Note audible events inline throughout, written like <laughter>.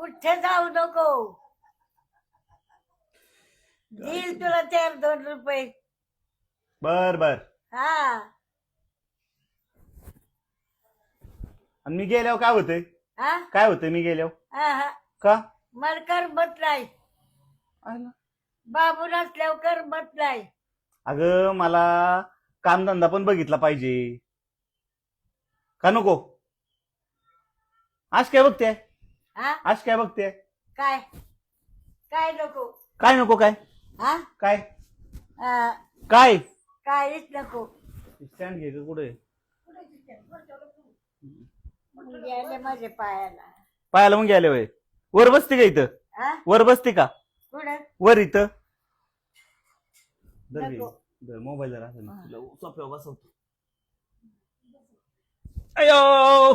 कुठे जाऊ नको? देईल तुला चार दोन रुपये. बर बर. हा. आणि मी गेल्यावर काय होतंय? हा? काय होतंय मी गेल्यावर? हा हा. का? मला करमत नाही बाबू नसल्यावर करमत नाही अगं मला कामधंदा पण बघितला पाहिजे. का नको? आज काय बघते हा? आज काय बघते? काय? काय नको? काय नको काय? हा? काय? काय? काहीच नको. स्टँड घे कुठे? गेले माझ्या पायाला. पायाला मग गेले वय. वर बसते का इथं? हा? वर बसते का? कुठं? वर इथं. धर घे. नको. धर, मोबाईल जरा असं ना. तुला सोप्यावर बसवतो. अयो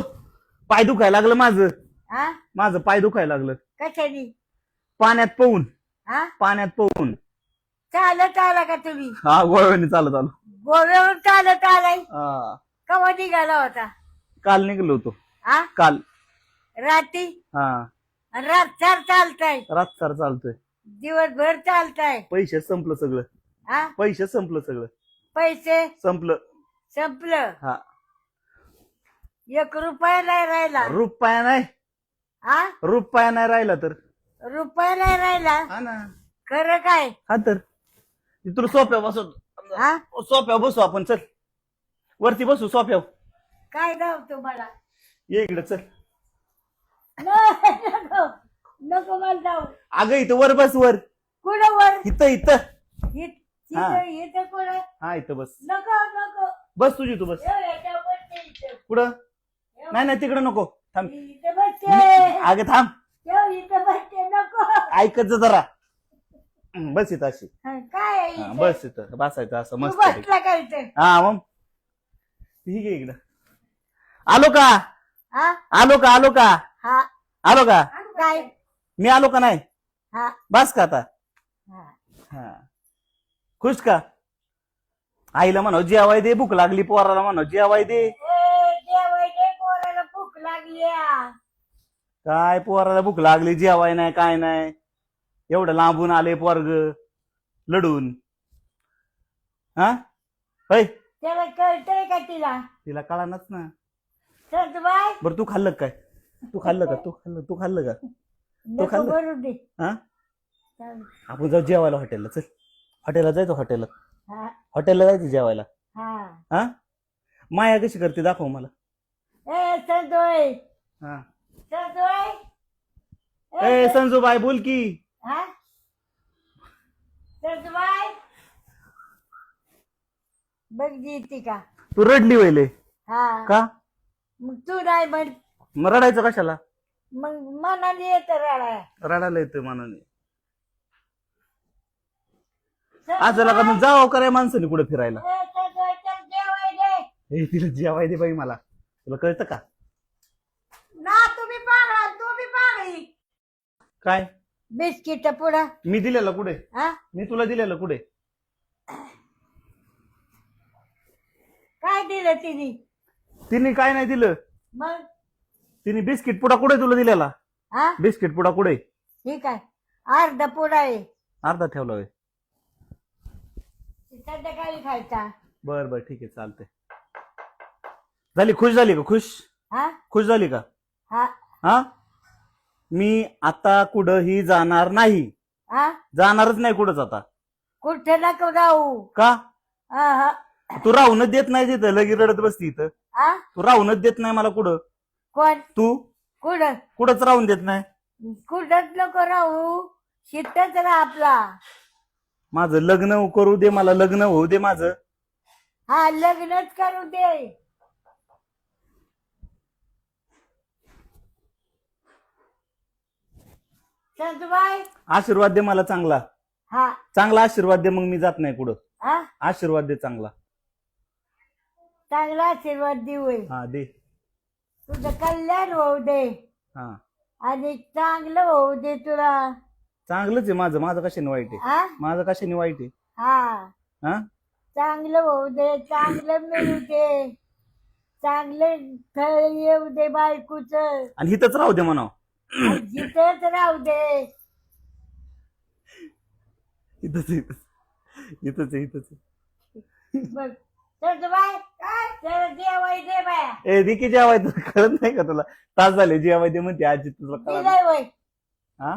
पाय दुखायला लागलं माझं. हा? माझं पाय दुखायला लागलं. कशानी? पाण्यात पोहून हा? पाण्यात पोहून चालत आला का तुम्ही? हा गोळ्याने चालत आलो. गोव्यावरून चालत आलाय? हा. कवा निघाला होता? काल निघलो होतो. हा? काल. रात्री? हा. रात चार चालताय. रात सार चालतोय. दिवसभर चालताय. पैसे संपलं सगळं. हा? पैसे संपलं सगळं. पैसे? संपलं. संपलं. हा. एक रुपया नाही राहिला. रुपया नाही. हा? रुपया नाही राहिला तर. रुपया नाही राहिला? हा ना. खरं काय? हा तर. तुला सोप्या बसवतो हा? सोप्या बसू आपण चल. वरती बसू सोप्या. काय जाऊ तुम्हाला? ये इकडे चल. नको. नको मला जाऊ. अगं इथं वर बस वर. कुठं वर? इथं इथं. हि- हा. इथं इथं कुठं? हा इथं बस. नको नको. बस तुझी तू बस. इथं. कुठं? नाही नाही तिकडं नको. थांब. इथं बसते. अगं थांब. एव, इथं बसते नको. ऐकत जा जरा. हं, बस इथं अशी. हा, काय आहे हा, इथं? बस इथं. बसायचं असं तू मस्त बसला का इथं? हा मग. ठीक आहे इकडं. आलो का? हा? आलो का? आलो का? हा. आलो का? काय? मी आलो का नाही? हा. बस का आता? हा. हा. खुश का? आईला म्हणा जेवाय दे भूक लागली पोराला म्हणा जेवाय दे. लागली. काय पोराला भूक लागली जेवाय नाही काय नाही. एवढं लांबून आले पोरग. लढून हा? होय? त्याला कळतंय का तिला? तिला कळानच ना. सजबाय बरं तू खाल्लं का काय? तू खाल्लं का? तू खाल्लं तू खाल्लं का? नको खाल्लं? करू दे. हा? चालेल. आपण जाऊ जेवायला हॉटेलला. चल. हॉटेलला जायचं हॉटेलला. हा. हॉटेलला जायचं जेवायला. हा. हा? माया कशी करते? दाखव मला. ए संजोय. हा. संजोय. ए संजूबाई बोल की. हा? बघ का. तू रडली वहिले हा. का? मग तू नाही म्हण मग रडायचं कशाला? मग मनाने येत राळा रडायला येतोय मनाने. आज का मग जावं कराय माणसाने कुठे फिरायला? हे तिला जेवाय दे बाई मला. तुला कळतं का? ना तुम्ही पागळा तुम्ही पागळी काय? बिस्किट पुढं. मी दिलेलं कुठे? हा? मी तुला दिलेलं कुठे? काय दिलं तिने? तिने काय नाही दिलं. मग? तिने बिस्किट पुडा कुठे तुला दिलेला? हा? बिस्किट पुडा कुठे? ठीक आहे. अर्धा पुढा आहे. अर्धा ठेवला होय. संध्याकाळी खायचा. बर बर ठीक आहे चालतंय. झाली खुश झाली का? खुश? हा? खुश झाली का? हा. हा? मी आता कुठंही जाणार नाही. हा? जाणारच नाही कुठंच आता. कुठे नको जाऊ. का? हा हा. तू राहूनच देत नाही तिथं लगी रडत बसती इथं. हा तू राहूनच देत नाही मला कुठं. कोण? तू? कुठं? कुठंच राहून देत नाही. कुठंच नको राहू. शिटच राहा आपला. माझं लग्न करू दे मला लग्न होऊ दे माझं. हा लग्नच करू दे. संतबाई आशीर्वाद दे मला चांगला. हा. चांगला आशीर्वाद दे मग मी जात नाही कुठं हा? आशीर्वाद दे चांगला. चांगला आशीर्वाद देऊ हा दे. तुझं कल्याण होऊ दे. हा. आणि चांगलं होऊ दे तुला. चांगलंच आहे माझं. माझं कशाने वाईट आहे? हा? माझं कशाने वाईट आहे? हा. हा? चांगलं होऊ दे चांगलं मिळू दे. चांगलं फळ येऊ दे बायकोच. आणि इथंच राहू दे म्हणाव. जिथेच राहू दे. इथंच इथंच. आहे, इथंच आहे. बघ तर बाय काय त्याला जेवाय दे बाया. ए दिकी जेवाय तुला कळत नाही का तुला? तास झाले जेवाय दे म्हणते आजी तुला कळत दिलंय वय. हा?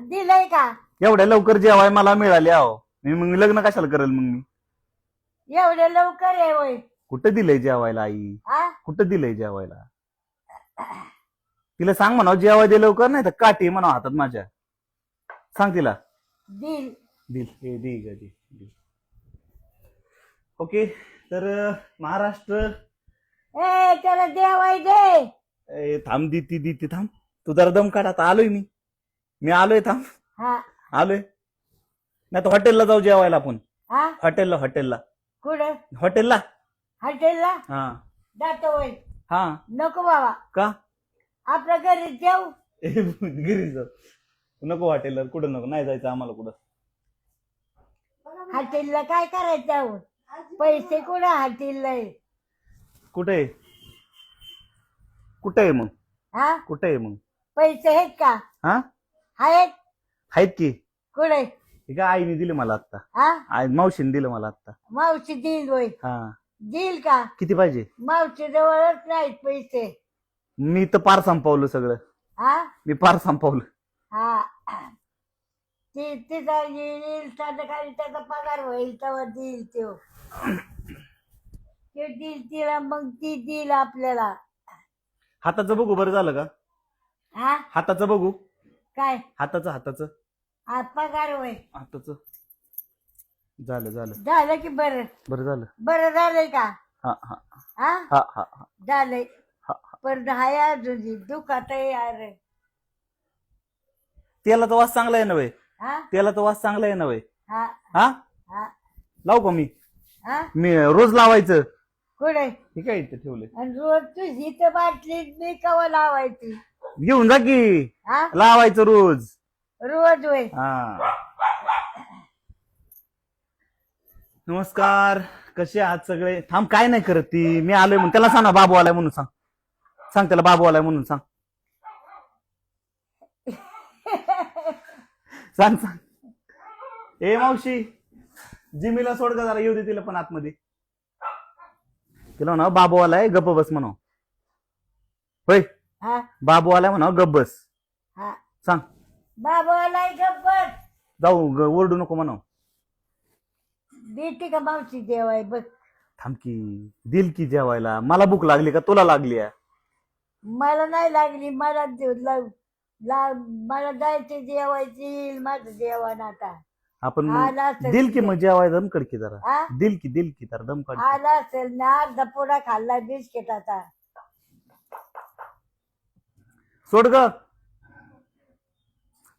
दिलंय का? एवढ्या लवकर जेवाय मला मिळाले आहो मी मग लग्न कशाला करेल मग मी? एवढं लवकर आहे वय. कुठं दिलंय जेवायला आई? हा कुठं दिलंय जेवायला? तिला सांग म्हणा जेवाय दे लवकर नाही तर काठी म्हणा हातात माझ्या. सांग तिला. दिल. दिल. हे दे ग दे दे. ओके तर अं, महाराष्ट्र. ए त्याला जेवाय दे. ए, थांब दिती दिती थांब. तू जरा दम काढ आता आलोय मी. मी आलोय थांब. हा. आलोय. नाही तर हॉटेलला जाऊ जेवायला आपण. हा? हॉटेलला हॉटेलला. कुठं? हॉटेलला? हॉटेलला? हा. हा. नको बाबा. का? आपल्या घरी ए, घरी जाऊ. नको हॉटेलला कुठं नको नाही जायचं आम्हाला कुठं. हॉटेलला काय करायचं आहो? पैसे कुठं हॉटेलला? आहे? कुठे? आहे कुठे आहे मग? हा? कुठे आहे मग? पैसे आहेत का? हा? आहेत? आहेत की. कुठे? हे काय आईने दिले मला आता हा? आई मावशीने दिलं मला आता मावशी देईल वय हा. देईल का? किती पाहिजे? मावशी जवळच नाहीत पैसे. मी तर पार संपवलं सगळं. हा? मी पार संपवलं. हा. ती तिचा येईल संध्याकाळी त्याचा पगार होईल तेव्हा देईल तो ते देईल तिला मग ती देईल आपल्याला. हाताचं बघू बरं झालं का? हा? हाताचं बघू. काय? हाताचं हाताचं. हा पगार होय हाताचं. झालं झालं. झालं की बरं. बरं झालं. बरं झालंय का? हा हा. हा? हा हा हा. झालंय. हा पण हाय अजून दुखात यार. तेलाचा वास चांगला आहे ना वय हा? तेलाचा वास चांगला आहे ना वय हा. हा? हा. लावू का मी? हा? मी रोज लावायचं. कुठे? हे काय इथं ठेवलंय? आणि रोज तुझी तर बाटली मी कवा लावायची? घेऊन जा की. हा? लावायचं रोज. रोज होय. हा. नमस्कार. कसे आहात सगळे? थांब काय नाही करत ती. मी आलोय म्हणून. त्याला सांग ना बाबू आलाय म्हणून सांग. सांग त्याला बाबू आलाय म्हणून सांग. सांग सांग. ए मावशी जिमीला सोड का जरा येऊ दे तिला पण आतमध्ये. तिला म्हणा बाबू आलाय गप्प बस म्हणा होय? हा. बाबू आलाय म्हणा गप्प बस. हा. सांग. बाबाला गप्पर जाऊ ग- ओरडू नको म्हणा देते का मावशी जेवाय? बघ थांब की दिल की जेवायला. मला भूक लागली का तुला लागली आहे? मला नाही लागली मला दे- ला- ला- मला जायचे जेवायची माझं जेवण आता. आपण मग आला असेल दिल की मग जेवायला दम कडकी जरा. हा दिल की दिल की जरा दम काढ आला असेल ना अर्धा पोळा खाल्ला बिस्किटाचा सोड ग.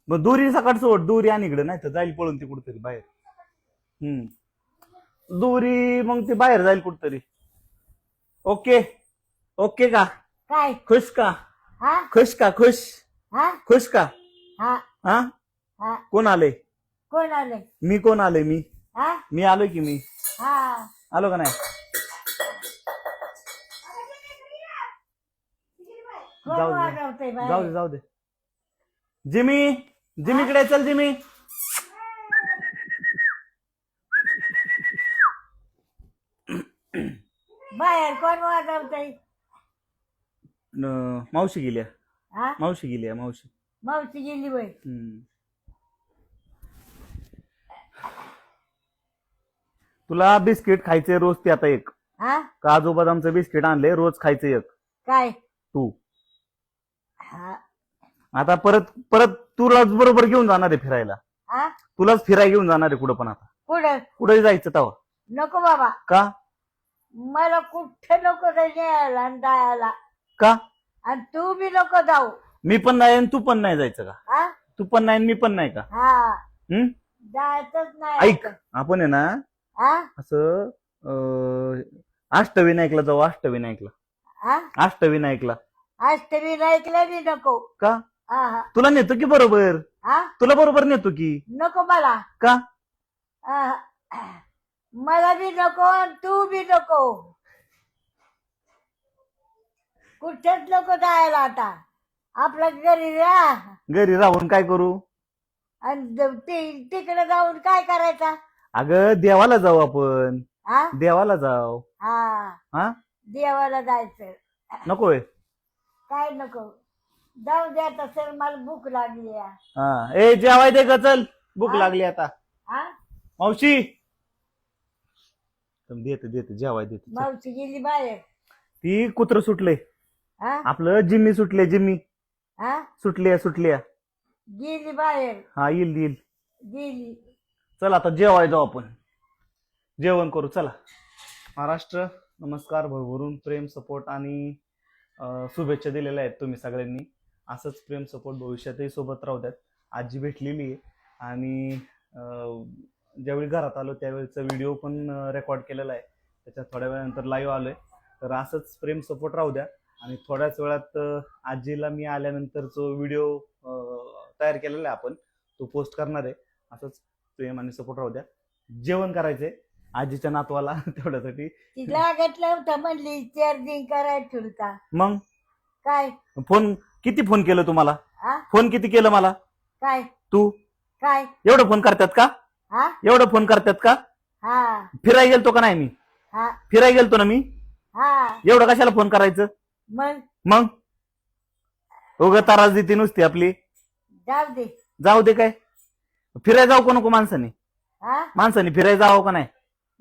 मग दुरी सकाळ सोड दुरी आणि इकडे नाही तर जाईल पळून ती कुठतरी बाहेर. हम्म. दुरी मग ती बाहेर जाईल कुठतरी. ओके. ओके का? काय? खुश का हा? खुश का खुश. हा? खुश का हा. हा? हा. कोण आले? कोण आले? मी कोण आले? मी. हा? मी आलोय की मी? हा. आलो का नाही? कोण जाऊ दे. वाजवतंय बाहेर? जाऊ दे जाऊ दे. जिमी जिमीकडे चल जिमी. बाहेर कोण वाजवतंय? न- मावशी गेली आहे. हा मावशी गेली आहे, मावशी. मावशी गेली हम्म. तुला बिस्किट खायचे रोज ते आता एक. हा काजू बदामचं बिस्किट आणले रोज खायचं एक. काय? तू. हा. आता परत परत तुलाच बरोबर घेऊन जाणार आहे फिरायला. हा तुलाच फिरायला घेऊन जाणार आहे कुठं पण आता. कुठं? कुठे जायचं तवा. नको बाबा. का? मला कुठं नको न्यायला आणि जायला. का? आणि तू बी नको जाऊ. मी पण नाही आणि तू पण नाही जायचं का? हा? तू पण नाही आणि मी पण नाही का? हा. हम्म जायचंच नाही ऐक आपण आहे ना हा? असं अं, अष्टविनायकला जाऊ अष्टविनायकला हा? अष्टविनायकला अष्टमी ऐकलं बी नको. का? हा हा. तुला नेतो की बरोबर? हा? तुला बरोबर नेतो की? नको मला. का? हा. मला बी नको आणि तू बी नको. कुठेच नको जायला आता. आपल्या घरी राहा घरी राहून काय करू? आणि तिकडे जाऊन काय करायचा? अगं देवाला जाऊ आपण. हा देवाला जाऊ. हा. हा? देवाला जायचं. नकोय काय नको? जाऊ द्या आता सर मला भूक लागली आहे. हा. ए जेवाय दे ग चल. भूक हा? लागली आता. हा? मावशी. देते देते जेवाय देते. मावशी गेली बाहेर. ती कुत्र सुटले हा? आपलं जिम्मी सुटले जिम्मी. हा? सुटल्या सुटल्या. गेली बाहेर. हा येईल येईल. गेली. चल आता जेवाय जाऊ आपण. जेवण करू चला. महाराष्ट्र नमस्कार भरभरून प्रेम सपोर्ट आणि अं, शुभेच्छा दिलेल्या आहेत तुम्ही सगळ्यांनी. असंच प्रेम सपोर्ट भविष्यातही सोबत राहू द्यात. आजी भेटलेली आहे आणि अं, ज्यावेळी घरात आलो त्यावेळेचा व्हिडिओ पण रेकॉर्ड केलेला आहे. त्याच्यात थोड्या वेळानंतर लाईव्ह आलोय. तर असंच प्रेम सपोर्ट राहू द्या. आणि थोड्याच वेळात आजीला मी आल्यानंतर जो व्हिडिओ तयार केलेला आहे आपण तो पोस्ट करणार आहे. असंच प्रेम आणि सपोर्ट राहू द्या. जेवण करायचंय आजीच्या नातवाला <laughs> तेवढ्यासाठी. तिला घेतलं होतं म्हणली चार्जिंग करायला ठेवता मग? काय? फोन किती फोन केलं तुम्हाला? हा फोन किती केलं मला? काय? तू? काय? एवढं फोन करतात का? हा एवढं फोन करतात का? हा. फिरायला गेलतो का नाही मी? हा. फिरायला गेलतो ना मी? हा. एवढं कशाला फोन करायचं? मग? मग? उग तारास देते नुसती आपली. जाऊ दे. जाऊ दे काय? फिरायला जाऊ का नको माणसाने? हा माणसाने फिरायला जावं का नाही?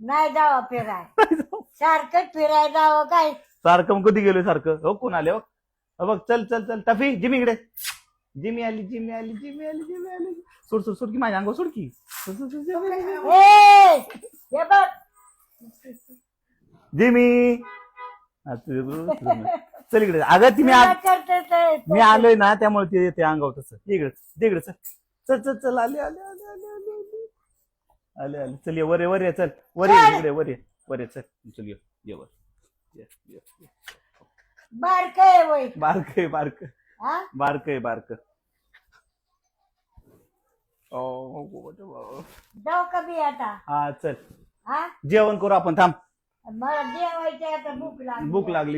नाही जावं फिराय <laughs> सारखं फिरायला जावं काय? सारखं मग कधी गेलोय सारखं? हो कोण आले हो? हो बघ चल चल चल. टफी जिमी इकडे. जिमी आली जिमी आली जिमी आली जिमी आली. सोड सोड सोड की माझ्या अंगावर सोड की. सोड, सोड, सोड, जिमी आली. ए हे बघ. जिमी. हा, तुझं- चल इकडे. अगं ती मी आ- मी आलोय ना त्यामुळे ते येते अंगावर तसं. इकडे इकडे चल. चल चल चल आले आले आले आले आले आले. आले आले. चल ये वर ये वर ये चल. वर ये. इकडे वर ये वर ये चल. चल ये ये वर. ये, ये, ये. बारक आहे वय. बारक आहे बारक. हा बारक आहे बारक. ओ जाऊ का मी आता. हा चल. हा जेवण करू आपण थांब. मला जेवायचं आता भूक लागली. भूक लागली.